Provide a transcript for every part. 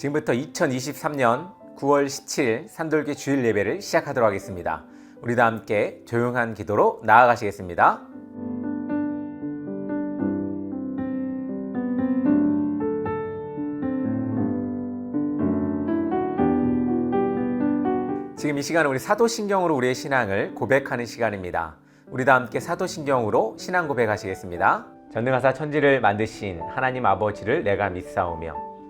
지금부터 2023년 9월 17일 산돌기 주일 예배를 시작하도록 하겠습니다. 우리 다 함께 조용한 기도로 나아가시겠습니다. 지금 이 시간은 우리 사도신경으로 우리의 신앙을 고백하는 시간입니다. 우리 다 함께 사도신경으로 신앙 고백하시겠습니다. 전능하사 천지를 만드신 하나님 아버지를 내가 믿사오며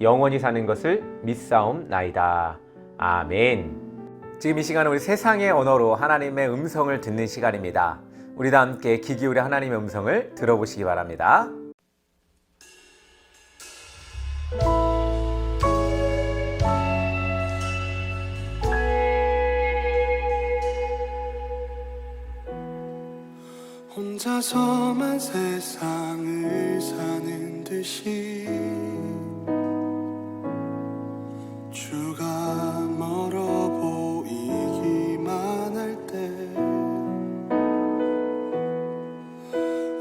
영원히 사는 것을 믿사옵나이다. 아멘. 지금 이 시간은 우리 세상의 언어로 하나님의 음성을 듣는 시간입니다. 우리 다 함께 귀 기울여 하나님의 음성을 들어보시기 바랍니다. 혼자서만 세상을 사는 듯이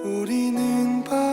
우리는 바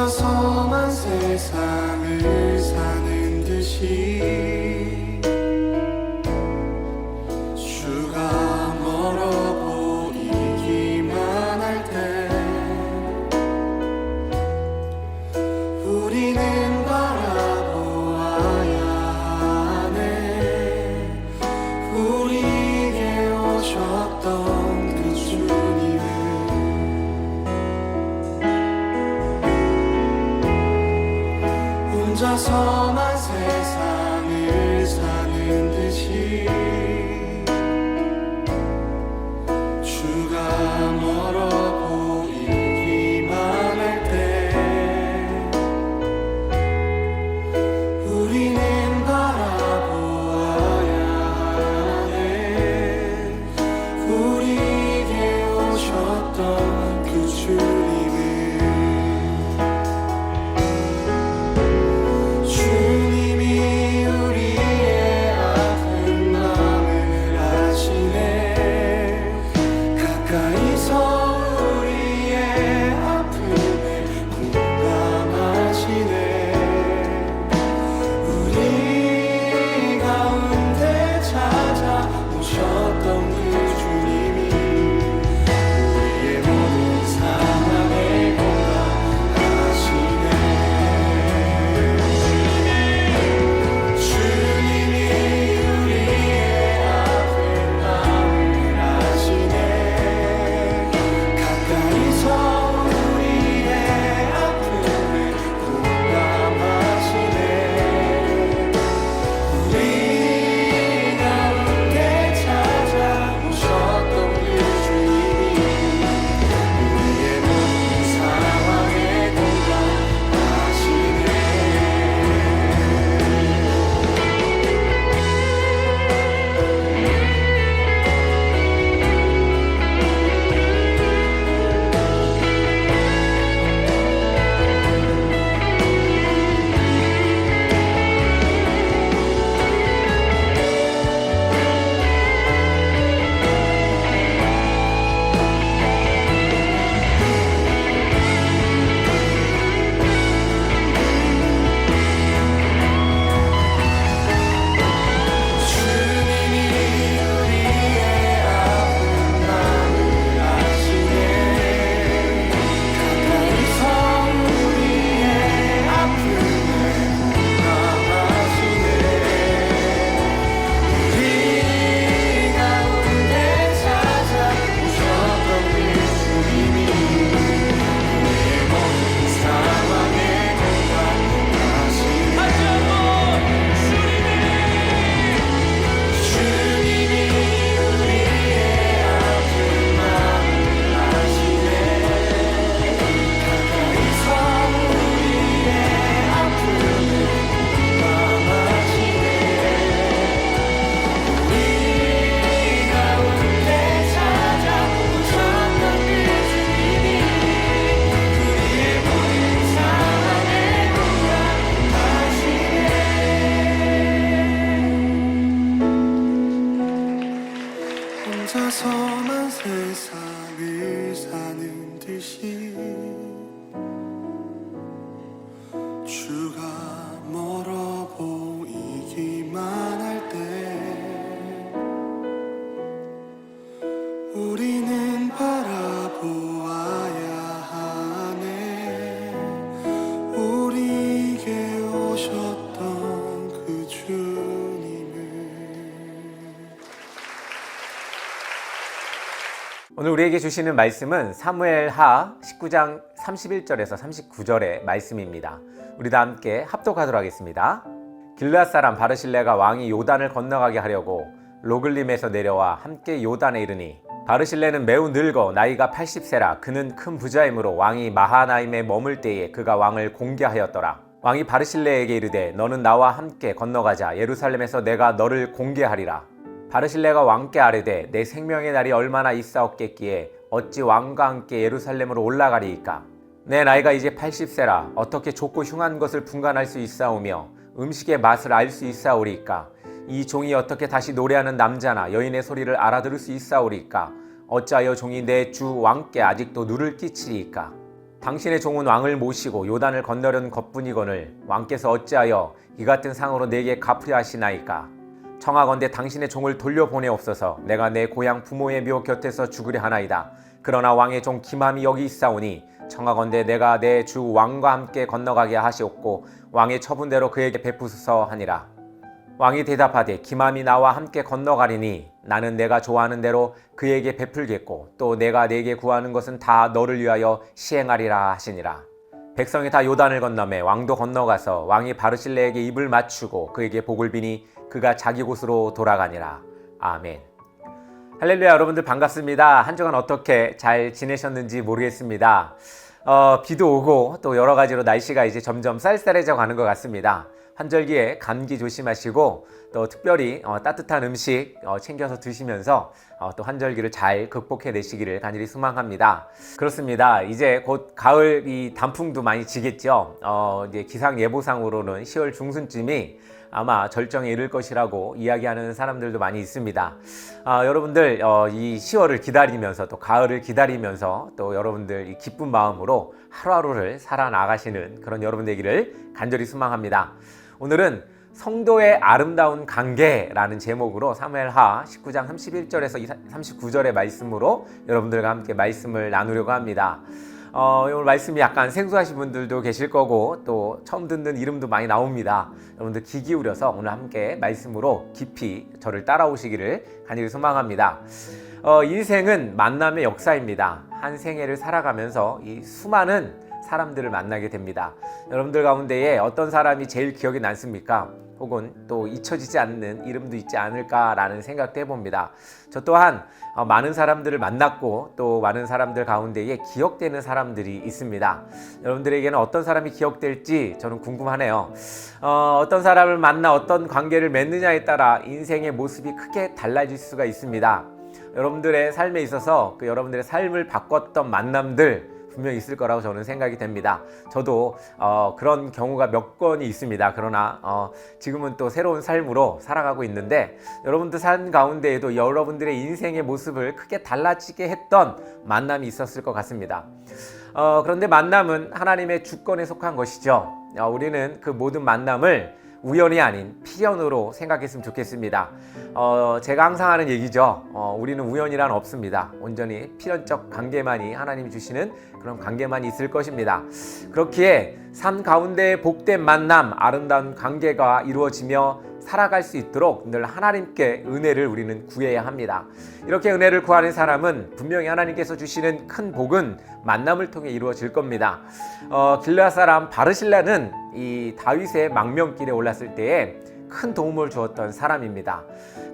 혼자서만 세상을 사는 듯이 오 서만 세상을 사는 듯이 주가 멀어 우리에게 주시는 말씀은 사무엘하 19장 31절에서 39절의 말씀입니다. 우리 다 함께 합독하도록 하겠습니다. 길앗 사람 바르실레가 왕이 요단을 건너가게 하려고 로글림에서 내려와 함께 요단에 이르니 바르실레는 매우 늙어 나이가 80세라 그는 큰 부자이므로 왕이 마하나임에 머물 때에 그가 왕을 공개하였더라. 왕이 바르실레에게 이르되 너는 나와 함께 건너가자 예루살렘에서 내가 너를 공개하리라. 바르실레가 왕께 아뢰되 내 생명의 날이 얼마나 있사옵겠기에 어찌 왕과 함께 예루살렘으로 올라가리이까? 내 나이가 이제 80세라. 어떻게 좁고 흉한 것을 분간할 수 있사오며 음식의 맛을 알 수 있사오리이까? 이 종이 어떻게 다시 노래하는 남자나 여인의 소리를 알아들을 수 있사오리이까? 어찌하여 종이 내 주 왕께 아직도 누를 끼치리이까? 당신의 종은 왕을 모시고 요단을 건너려는 것뿐이거늘 왕께서 어찌하여 이 같은 상으로 내게 갚으려 하시나이까 청하건대 당신의 종을 돌려보내옵소서 내가 내 고향 부모의 묘 곁에서 죽으려 하나이다. 그러나 왕의 종 기맘이 여기 있사오니 청하건대 내가 내 주 왕과 함께 건너가게 하시옵고 왕의 처분대로 그에게 베푸소서 하니라. 왕이 대답하되 기맘이 나와 함께 건너가리니 나는 내가 좋아하는 대로 그에게 베풀겠고 또 내가 내게 구하는 것은 다 너를 위하여 시행하리라 하시니라 백성이 다 요단을 건너매 왕도 건너가서 왕이 바르실레에게 입을 맞추고 그에게 복을 비니 그가 자기 곳으로 돌아가니라. 아멘. 할렐루야 여러분들 반갑습니다. 한 주간 어떻게 잘 지내셨는지 모르겠습니다. 어, 비도 오고 또 여러 가지로 날씨가 이제 점점 쌀쌀해져 가는 것 같습니다 환절기에 감기 조심하시고 또 특별히 어, 따뜻한 음식 어, 챙겨서 드시면서 어, 또 환절기를 잘 극복해 내시기를 간절히 소망합니다. 그렇습니다. 이제 곧 가을 이 단풍도 많이 지겠죠. 어, 이제 기상 예보상으로는 10월 중순쯤이 아마 절정에 이를 것이라고 이야기하는 사람들도 많이 있습니다. 아, 여러분들 어, 이 10월을 기다리면서 또 가을을 기다리면서 또 여러분들 이 기쁜 마음으로 하루하루를 살아나가시는 그런 여러분 되기를 간절히 소망합니다. 오늘은 성도의 아름다운 관계라는 제목으로 사무엘하 19장 31절에서 39절의 말씀으로 여러분들과 함께 말씀을 나누려고 합니다. 어, 오늘 말씀이 약간 생소하신 분들도 계실 거고 또 처음 듣는 이름도 많이 나옵니다. 여러분들 귀 기울여서 오늘 함께 말씀으로 깊이 저를 따라오시기를 간절히 소망합니다. 어, 인생은 만남의 역사입니다. 한 생애를 살아가면서 이 수많은 사람들을 만나게 됩니다. 여러분들 가운데에 어떤 사람이 제일 기억에 남습니까? 혹은 또 잊혀지지 않는 이름도 있지 않을까라는 생각도 해봅니다. 저 또한 어, 많은 사람들을 만났고 또 많은 사람들 가운데에 기억되는 사람들이 있습니다. 여러분들에게는 어떤 사람이 기억될지 저는 궁금하네요. 어, 어떤 사람을 만나 어떤 관계를 맺느냐에 따라 인생의 모습이 크게 달라질 수가 있습니다. 여러분들의 삶에 있어서 그 여러분들의 삶을 바꿨던 만남들 분명히 있을 거라고 저는 생각이 됩니다. 저도 어, 그런 경우가 몇 건이 있습니다. 그러나 어, 지금은 또 새로운 삶으로 살아가고 있는데 여러분들 삶 가운데에도 여러분들의 인생의 모습을 크게 달라지게 했던 만남이 있었을 것 같습니다. 어, 그런데 만남은 하나님의 주권에 속한 것이죠. 어, 우리는 그 모든 만남을 우연이 아닌 필연으로 생각했으면 좋겠습니다. 어, 제가 항상 하는 얘기죠. 어, 우리는 우연이란 없습니다. 온전히 필연적 관계만이 하나님이 주시는 그런 관계만 있을 것입니다. 그렇기에 삶 가운데 복된 만남, 아름다운 관계가 이루어지며 살아갈 수 있도록 늘 하나님께 은혜를 우리는 구해야 합니다. 이렇게 은혜를 구하는 사람은 분명히 하나님께서 주시는 큰 복은 만남을 통해 이루어질 겁니다. 어, 길라 사람 바르실라는 이 다윗의 망명길에 올랐을 때에 큰 도움을 주었던 사람입니다.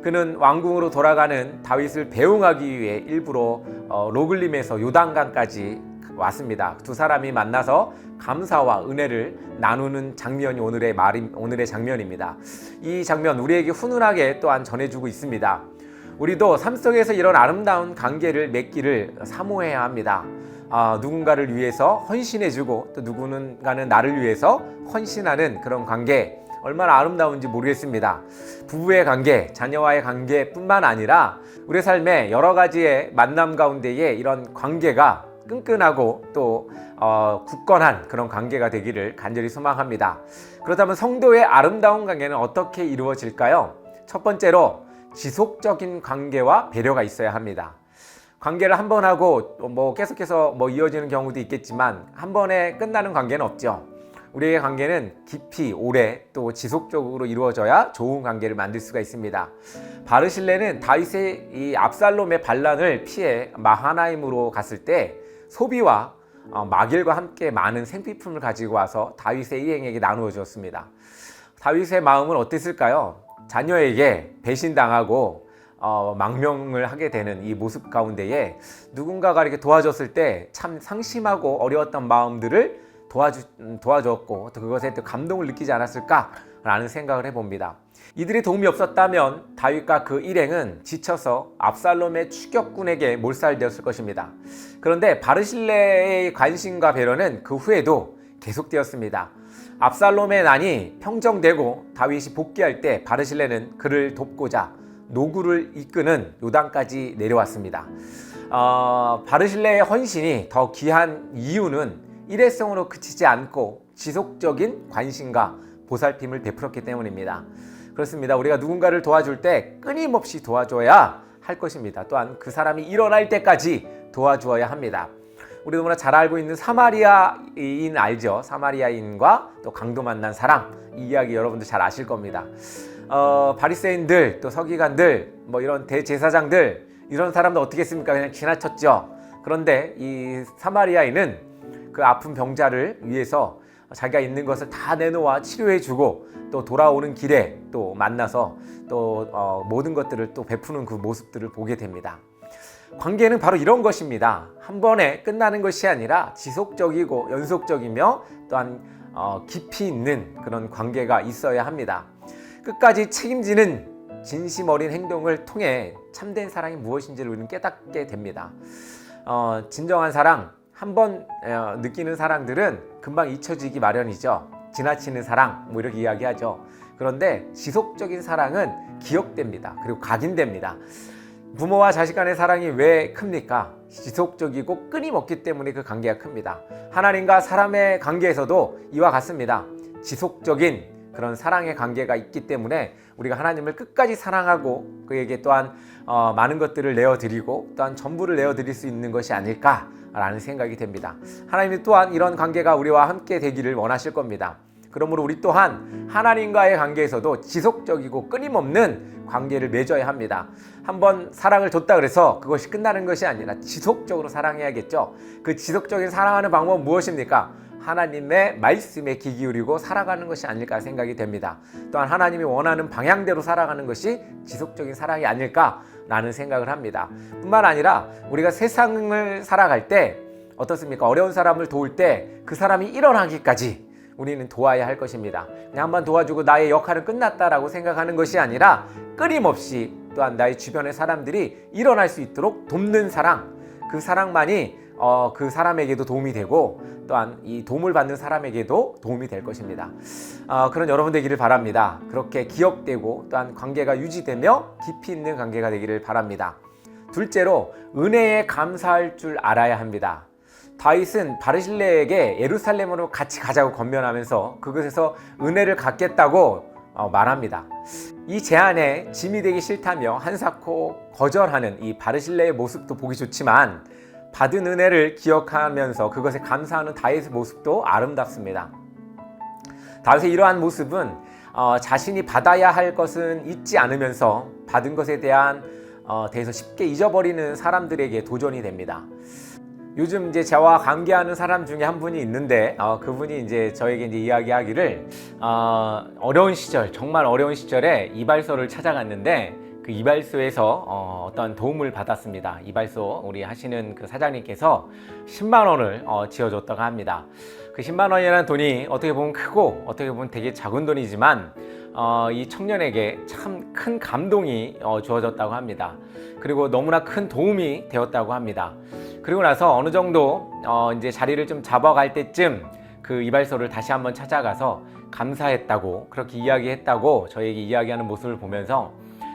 그는 왕궁으로 돌아가는 다윗을 배웅하기 위해 일부러 어, 로글림에서 요단강까지 왔습니다. 두 사람이 만나서 감사와 은혜를 나누는 장면이 오늘의 말이 오늘의 장면입니다. 이 장면 우리에게 훈훈하게 또한 전해주고 있습니다. 우리도 삶 속에서 이런 아름다운 관계를 맺기를 사모해야 합니다. 아, 누군가를 위해서 헌신해주고 또 누군가는 나를 위해서 헌신하는 그런 관계 얼마나 아름다운지 모르겠습니다. 부부의 관계, 자녀와의 관계뿐만 아니라 우리 삶의 여러 가지의 만남 가운데에 이런 관계가 끈끈하고 또 어, 굳건한 그런 관계가 되기를 간절히 소망합니다. 그렇다면 성도의 아름다운 관계는 어떻게 이루어질까요? 첫 번째로 지속적인 관계와 배려가 있어야 합니다. 관계를 한 번 하고 뭐 계속해서 뭐 이어지는 경우도 있겠지만 한 번에 끝나는 관계는 없죠. 우리의 관계는 깊이 오래 또 지속적으로 이루어져야 좋은 관계를 만들 수가 있습니다. 바르실레는 다윗의 이 압살롬의 반란을 피해 마하나임으로 갔을 때 소비와 어, 마길과 함께 많은 생필품을 가지고 와서 다윗의 일행에게 나누어 주었습니다. 다윗의 마음은 어땠을까요? 자녀에게 배신당하고 어, 망명을 하게 되는 이 모습 가운데에 누군가가 이렇게 도와줬을 때 참 상심하고 어려웠던 마음들을 도와주, 음, 도와줬고 또 그것에 또 감동을 느끼지 않았을까라는 생각을 해봅니다. 이들의 도움이 없었다면 다윗과 그 일행은 지쳐서 압살롬의 추격군에게 몰살되었을 것입니다. 그런데 바르실레의 관심과 배려는 그 후에도 계속되었습니다. 압살롬의 난이 평정되고 다윗이 복귀할 때 바르실레는 그를 돕고자 노구를 이끄는 요단까지 내려왔습니다. 어, 바르실레의 헌신이 더 귀한 이유는 일회성으로 그치지 않고 지속적인 관심과 보살핌을 베풀었기 때문입니다. 그렇습니다. 우리가 누군가를 도와줄 때 끊임없이 도와줘야 할 것입니다. 또한 그 사람이 일어날 때까지 도와주어야 합니다. 우리 너무나 잘 알고 있는 사마리아인 알죠? 사마리아인과 또 강도 만난 사랑 이 이야기 여러분들 잘 아실 겁니다. 어, 바리새인들 또 서기관들 뭐 이런 대제사장들 이런 사람들 어떻게 했습니까? 그냥 지나쳤죠. 그런데 이 사마리아인은 그 아픈 병자를 위해서 자기가 있는 것을 다 내놓아 치료해주고 또 돌아오는 길에 또 만나서 또 어, 모든 것들을 또 베푸는 그 모습들을 보게 됩니다. 관계는 바로 이런 것입니다. 한 번에 끝나는 것이 아니라 지속적이고 연속적이며 또한 어, 깊이 있는 그런 관계가 있어야 합니다. 끝까지 책임지는 진심 어린 행동을 통해 참된 사랑이 무엇인지를 우리는 깨닫게 됩니다. 어, 진정한 사랑, 한번 어, 느끼는 사랑들은 금방 잊혀지기 마련이죠. 지나치는 사랑, 뭐 이렇게 이야기하죠. 그런데 지속적인 사랑은 기억됩니다. 그리고 각인됩니다. 부모와 자식 간의 사랑이 왜 큽니까? 지속적이고 끊임없기 때문에 그 관계가 큽니다. 하나님과 사람의 관계에서도 이와 같습니다. 지속적인 그런 사랑의 관계가 있기 때문에 우리가 하나님을 끝까지 사랑하고 그에게 또한 어, 많은 것들을 내어드리고 또한 전부를 내어드릴 수 있는 것이 아닐까라는 생각이 됩니다. 하나님이 또한 이런 관계가 우리와 함께 되기를 원하실 겁니다. 그러므로 우리 또한 하나님과의 관계에서도 지속적이고 끊임없는 관계를 맺어야 합니다. 한번 사랑을 줬다 그래서 그것이 끝나는 것이 아니라 지속적으로 사랑해야겠죠. 그 지속적인 사랑하는 방법은 무엇입니까? 하나님의 말씀에 귀 기울이고 살아가는 것이 아닐까 생각이 됩니다. 또한 하나님이 원하는 방향대로 살아가는 것이 지속적인 사랑이 아닐까라는 생각을 합니다. 뿐만 아니라 우리가 세상을 살아갈 때 어떻습니까? 어려운 사람을 도울 때 그 사람이 일어나기까지 우리는 도와야 할 것입니다. 그냥 한번 도와주고 나의 역할은 끝났다라고 생각하는 것이 아니라 끊임없이 또한 나의 주변의 사람들이 일어날 수 있도록 돕는 사랑, 그 사랑만이 어, 그 사람에게도 도움이 되고 또한 이 도움을 받는 사람에게도 도움이 될 것입니다. 어, 그런 여러분 되기를 바랍니다. 그렇게 기억되고 또한 관계가 유지되며 깊이 있는 관계가 되기를 바랍니다. 둘째로 은혜에 감사할 줄 알아야 합니다. 다윗은 바르실레에게 예루살렘으로 같이 가자고 건면하면서 그것에서 은혜를 갖겠다고 어, 말합니다. 이 제안에 짐이 되기 싫다며 한사코 거절하는 이 바르실레의 모습도 보기 좋지만 받은 은혜를 기억하면서 그것에 감사하는 다윗의 모습도 아름답습니다. 다윗의 이러한 모습은 어, 자신이 받아야 할 것은 잊지 않으면서 받은 것에 대한 어, 대해서 쉽게 잊어버리는 사람들에게 도전이 됩니다. 요즘 이제 저와 관계하는 사람 중에 한 분이 있는데 어, 그분이 이제 저에게 이제 이야기하기를 어, 어려운 시절 정말 어려운 시절에 이발소를 찾아갔는데 그 이발소에서 어, 어떤 도움을 받았습니다. 이발소 우리 하시는 그 사장님께서 10만 원을 어, 지어줬다고 합니다. 그 10만 원이라는 돈이 어떻게 보면 크고 어떻게 보면 되게 작은 돈이지만 어, 이 청년에게 참 큰 감동이 어, 주어졌다고 합니다. 그리고 너무나 큰 도움이 되었다고 합니다. 그리고 나서 어느 정도 어, 이제 자리를 좀 잡아갈 때쯤 그 이발소를 다시 한번 찾아가서 감사했다고 그렇게 이야기했다고 저에게 이야기하는 모습을 보면서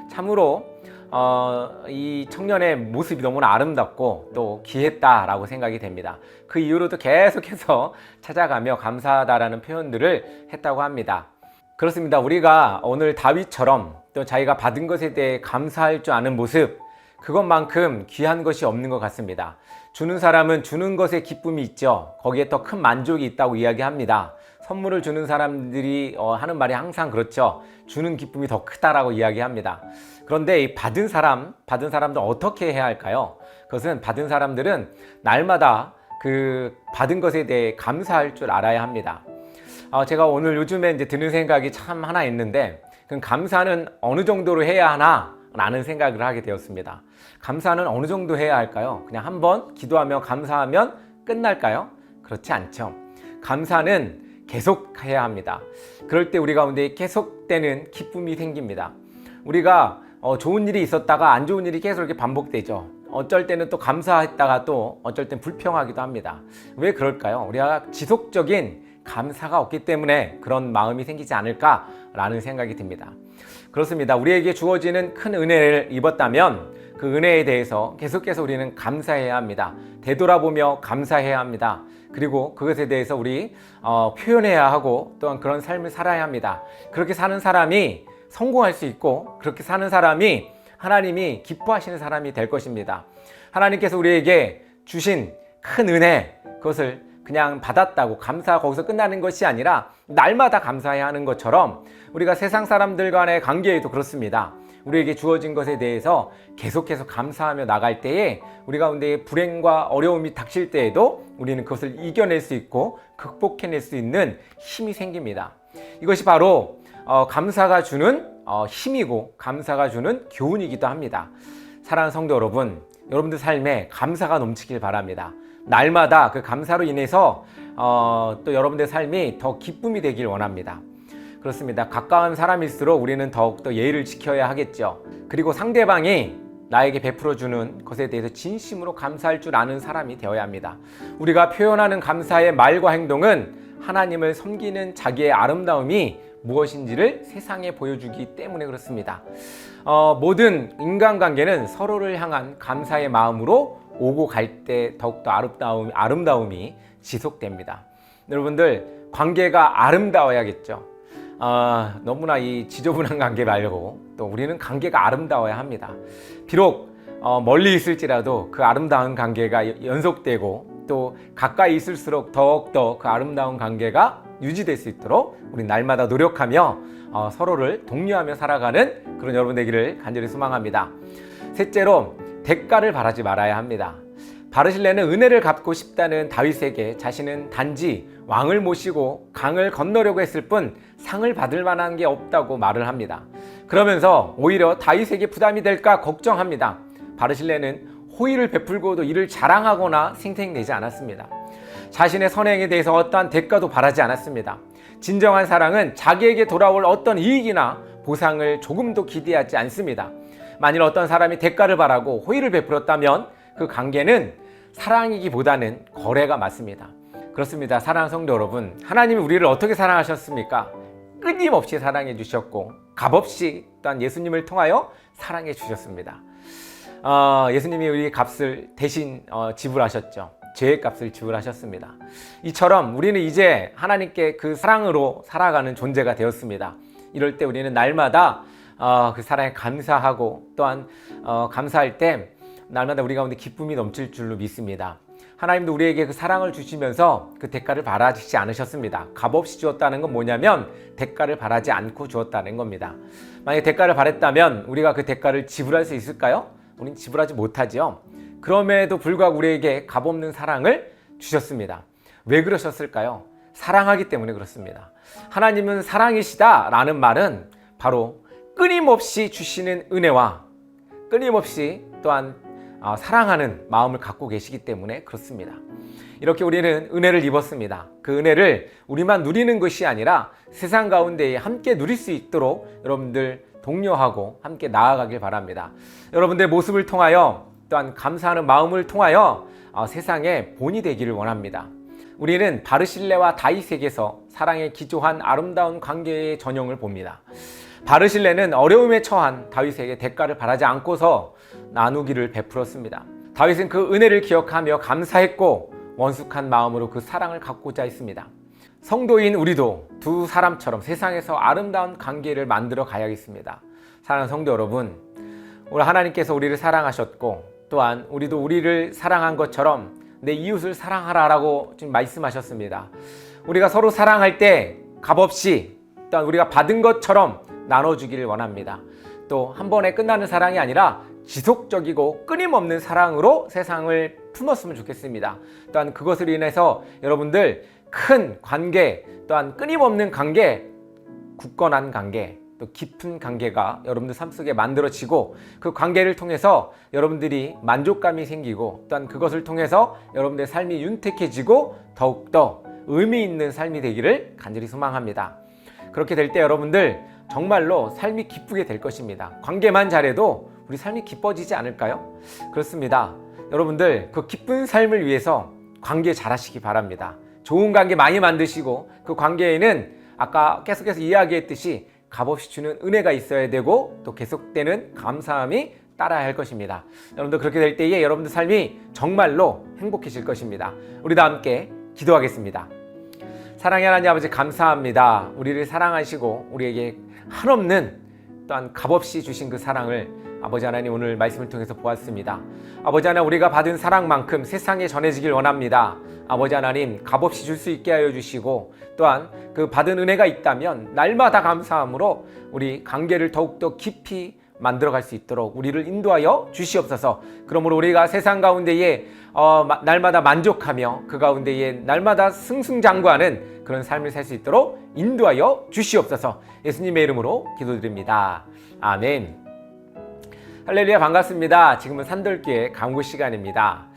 참으로 어, 이 청년의 모습이 너무나 아름답고 또 귀했다라고 생각이 됩니다. 그 이후로도 계속해서 찾아가며 감사하다라는 표현들을 했다고 합니다. 그렇습니다. 우리가 오늘 다윗처럼 또 자기가 받은 것에 대해 감사할 줄 아는 모습, 그것만큼 귀한 것이 없는 것 같습니다. 주는 사람은 주는 것에 기쁨이 있죠. 거기에 더 큰 만족이 있다고 이야기합니다. 선물을 주는 사람들이 어, 하는 말이 항상 그렇죠. 주는 기쁨이 더 크다라고 이야기합니다. 그런데 이 받은 사람, 받은 사람들 어떻게 해야 할까요? 그것은 받은 사람들은 날마다 그 받은 것에 대해 감사할 줄 알아야 합니다. 어, 제가 오늘 요즘에 이제 드는 생각이 참 하나 있는데, 그 감사는 어느 정도로 해야 하나? 라는 생각을 하게 되었습니다. 감사는 어느 정도 해야 할까요? 그냥 한번 기도하며 감사하면 끝날까요? 그렇지 않죠. 감사는 계속 해야 합니다. 그럴 때 우리 가운데 계속되는 기쁨이 생깁니다. 우리가 어, 좋은 일이 있었다가 안 좋은 일이 계속 이렇게 반복되죠. 어쩔 때는 또 감사했다가 또 어쩔 땐 불평하기도 합니다. 왜 그럴까요? 우리가 지속적인 감사가 없기 때문에 그런 마음이 생기지 않을까라는 생각이 듭니다. 그렇습니다. 우리에게 주어지는 큰 은혜를 입었다면 그 은혜에 대해서 계속해서 우리는 감사해야 합니다. 되돌아보며 감사해야 합니다. 그리고 그것에 대해서 우리 어, 표현해야 하고 또한 그런 삶을 살아야 합니다. 그렇게 사는 사람이 성공할 수 있고 그렇게 사는 사람이 하나님이 기뻐하시는 사람이 될 것입니다. 하나님께서 우리에게 주신 큰 은혜 그것을 그냥 받았다고 감사 거기서 끝나는 것이 아니라 날마다 감사해야 하는 것처럼 우리가 세상 사람들 간의 관계에도 그렇습니다. 우리에게 주어진 것에 대해서 계속해서 감사하며 나갈 때에 우리 가운데 불행과 어려움이 닥칠 때에도 우리는 그것을 이겨낼 수 있고 극복해낼 수 있는 힘이 생깁니다. 이것이 바로 어, 감사가 주는 어, 힘이고 감사가 주는 교훈이기도 합니다. 사랑하는 성도 여러분, 여러분들 삶에 감사가 넘치길 바랍니다. 날마다 그 감사로 인해서 어, 또 여러분들 삶이 더 기쁨이 되길 원합니다. 그렇습니다. 가까운 사람일수록 우리는 더욱더 예의를 지켜야 하겠죠. 그리고 상대방이 나에게 베풀어 주는 것에 대해서 진심으로 감사할 줄 아는 사람이 되어야 합니다. 우리가 표현하는 감사의 말과 행동은 하나님을 섬기는 자기의 아름다움이 무엇인지를 세상에 보여주기 때문에 그렇습니다. 어, 모든 인간관계는 서로를 향한 감사의 마음으로 오고 갈 때 더욱더 아름다움, 아름다움이 지속됩니다. 여러분들, 관계가 아름다워야겠죠. 아, 너무나 이 지저분한 관계 말고 또 우리는 관계가 아름다워야 합니다. 비록 어, 멀리 있을지라도 그 아름다운 관계가 여- 연속되고 또 가까이 있을수록 더욱더 그 아름다운 관계가 유지될 수 있도록 우리 날마다 노력하며 어, 서로를 독려하며 살아가는 그런 여러분 되기를 간절히 소망합니다. 셋째로 대가를 바라지 말아야 합니다. 바르실레는 은혜를 갚고 싶다는 다윗에게 자신은 단지 왕을 모시고 강을 건너려고 했을 뿐 상을 받을 만한 게 없다고 말을 합니다. 그러면서 오히려 다윗에게 부담이 될까 걱정합니다. 바르실레는 호의를 베풀고도 이를 자랑하거나 생생내지 않았습니다. 자신의 선행에 대해서 어떠한 대가도 바라지 않았습니다. 진정한 사랑은 자기에게 돌아올 어떤 이익이나 보상을 조금도 기대하지 않습니다. 만일 어떤 사람이 대가를 바라고 호의를 베풀었다면 그 관계는 사랑이기보다는 거래가 맞습니다. 그렇습니다. 사랑하는 성도 여러분, 하나님이 우리를 어떻게 사랑하셨습니까? 끊임없이 사랑해 주셨고 값없이 또한 예수님을 통하여 사랑해 주셨습니다. 어, 예수님이 우리 값을 대신 어, 지불하셨죠. 죄의 값을 지불하셨습니다. 이처럼 우리는 이제 하나님께 그 사랑으로 살아가는 존재가 되었습니다. 이럴 때 우리는 날마다 어, 그 사랑에 감사하고 또한 어, 감사할 때 날마다 우리 가운데 기쁨이 넘칠 줄로 믿습니다. 하나님도 우리에게 그 사랑을 주시면서 그 대가를 바라지 않으셨습니다. 값없이 주었다는 건 뭐냐면 대가를 바라지 않고 주었다는 겁니다. 만약에 대가를 바랬다면 우리가 그 대가를 지불할 수 있을까요? 우린 지불하지 못하지요. 그럼에도 불구하고 우리에게 값없는 사랑을 주셨습니다. 왜 그러셨을까요? 사랑하기 때문에 그렇습니다. 하나님은 사랑이시다라는 말은 바로 끊임없이 주시는 은혜와 끊임없이 또한 어, 사랑하는 마음을 갖고 계시기 때문에 그렇습니다. 이렇게 우리는 은혜를 입었습니다. 그 은혜를 우리만 누리는 것이 아니라 세상 가운데에 함께 누릴 수 있도록 여러분들 독려하고 함께 나아가길 바랍니다. 여러분들 모습을 통하여 또한 감사하는 마음을 통하여 어, 세상의 본이 되기를 원합니다. 우리는 바르실레와 다윗에게서 사랑에 기초한 아름다운 관계의 전형을 봅니다. 바르실레는 어려움에 처한 다윗에게 대가를 바라지 않고서 나누기를 베풀었습니다. 다윗은 그 은혜를 기억하며 감사했고 원숙한 마음으로 그 사랑을 갖고자 했습니다. 성도인 우리도 두 사람처럼 세상에서 아름다운 관계를 만들어 가야겠습니다. 사랑하는 성도 여러분, 우리 하나님께서 우리를 사랑하셨고 또한 우리도 우리를 사랑한 것처럼 내 이웃을 사랑하라라고 지금 말씀하셨습니다. 우리가 서로 사랑할 때 값없이 또한 우리가 받은 것처럼 나눠주기를 원합니다. 또 한 번에 끝나는 사랑이 아니라 지속적이고 끊임없는 사랑으로 세상을 품었으면 좋겠습니다. 또한 그것으로 인해서 여러분들 큰 관계, 또한 끊임없는 관계, 굳건한 관계, 또 깊은 관계가 여러분들 삶 속에 만들어지고 그 관계를 통해서 여러분들이 만족감이 생기고 또한 그것을 통해서 여러분들의 삶이 윤택해지고 더욱더 의미 있는 삶이 되기를 간절히 소망합니다. 그렇게 될 때 여러분들 정말로 삶이 기쁘게 될 것입니다. 관계만 잘해도 우리 삶이 기뻐지지 않을까요? 그렇습니다. 여러분들 그 기쁜 삶을 위해서 관계 잘 하시기 바랍니다. 좋은 관계 많이 만드시고 그 관계에는 아까 계속해서 이야기했듯이 값없이 주는 은혜가 있어야 되고 또 계속되는 감사함이 따라야 할 것입니다. 여러분들 그렇게 될 때에 여러분들 삶이 정말로 행복해질 것입니다. 우리 다 함께 기도하겠습니다. 사랑의 하나님 아버지 감사합니다. 우리를 사랑하시고 우리에게 한없는 또한 값없이 주신 그 사랑을 아버지 하나님 오늘 말씀을 통해서 보았습니다. 아버지 하나님 우리가 받은 사랑만큼 세상에 전해지길 원합니다. 아버지 하나님 값없이 줄 수 있게 하여 주시고 또한 그 받은 은혜가 있다면 날마다 감사함으로 우리 관계를 더욱더 깊이 만들어갈 수 있도록 우리를 인도하여 주시옵소서. 그러므로 우리가 세상 가운데에 어, 마- 날마다 만족하며 그 가운데에 날마다 승승장구하는 그런 삶을 살 수 있도록 인도하여 주시옵소서. 예수님의 이름으로 기도드립니다. 아멘. 할렐루야 반갑습니다. 지금은 산돌교회 강구 시간입니다.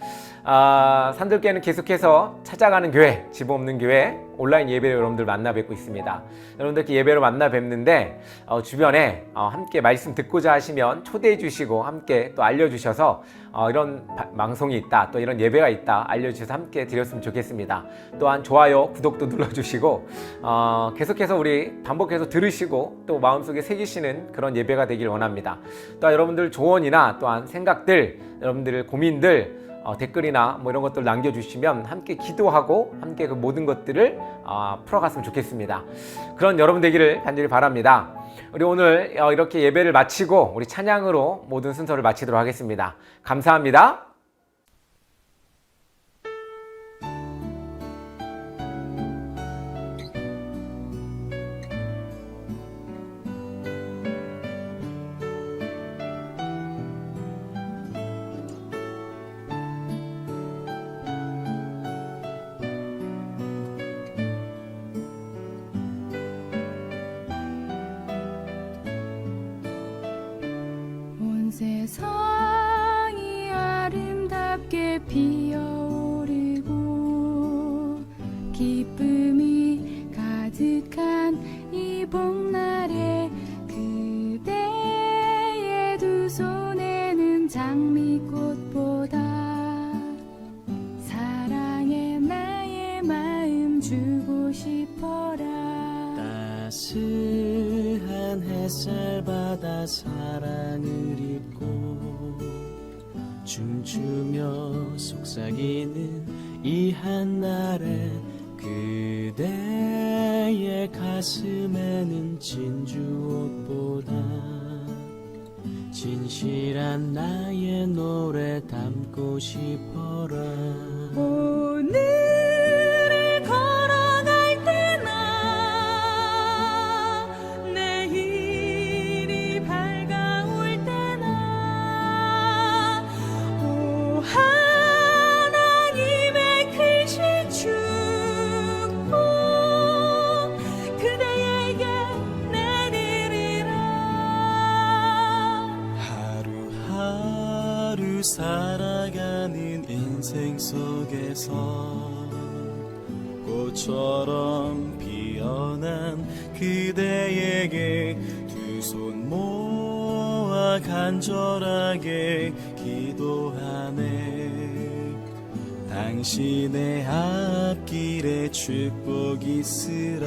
아, 산돌교회는 계속해서 찾아가는 교회, 집 없는 교회 온라인 예배로 여러분들 만나 뵙고 있습니다. 여러분들 께 예배로 만나 뵙는데 어, 주변에 어, 함께 말씀 듣고자 하시면 초대해 주시고 함께 또 알려주셔서 어, 이런 바- 방송이 있다, 또 이런 예배가 있다 알려주셔서 함께 드렸으면 좋겠습니다. 또한 좋아요, 구독도 눌러주시고 어, 계속해서 우리 반복해서 들으시고 또 마음속에 새기시는 그런 예배가 되길 원합니다. 또 여러분들 조언이나 또한 생각들, 여러분들의 고민들 어, 댓글이나 뭐 이런 것들 남겨주시면 함께 기도하고 함께 그 모든 것들을 어, 풀어갔으면 좋겠습니다. 그런 여러분 되기를 간절히 바랍니다. 우리 오늘 어, 이렇게 예배를 마치고 우리 찬양으로 모든 순서를 마치도록 하겠습니다. 감사합니다. 간절하게 기도하네. 당신의 앞길에 축복 있으라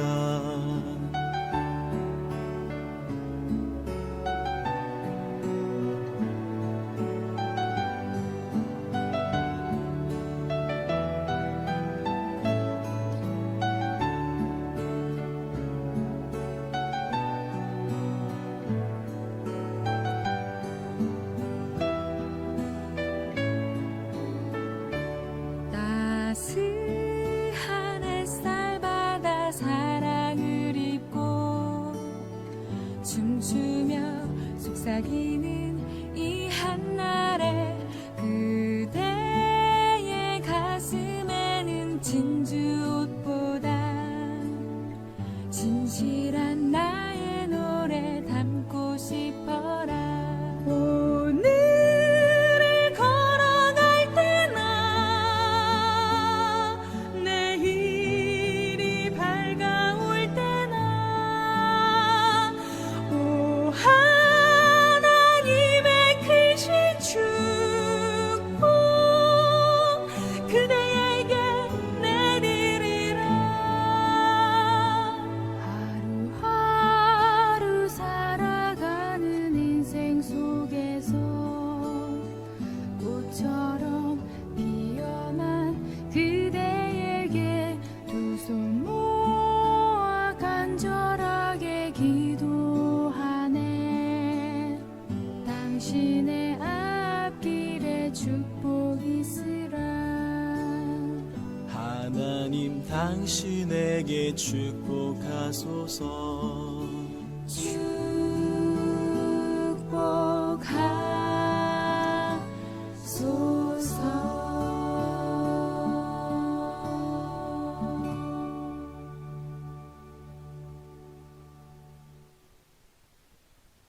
하나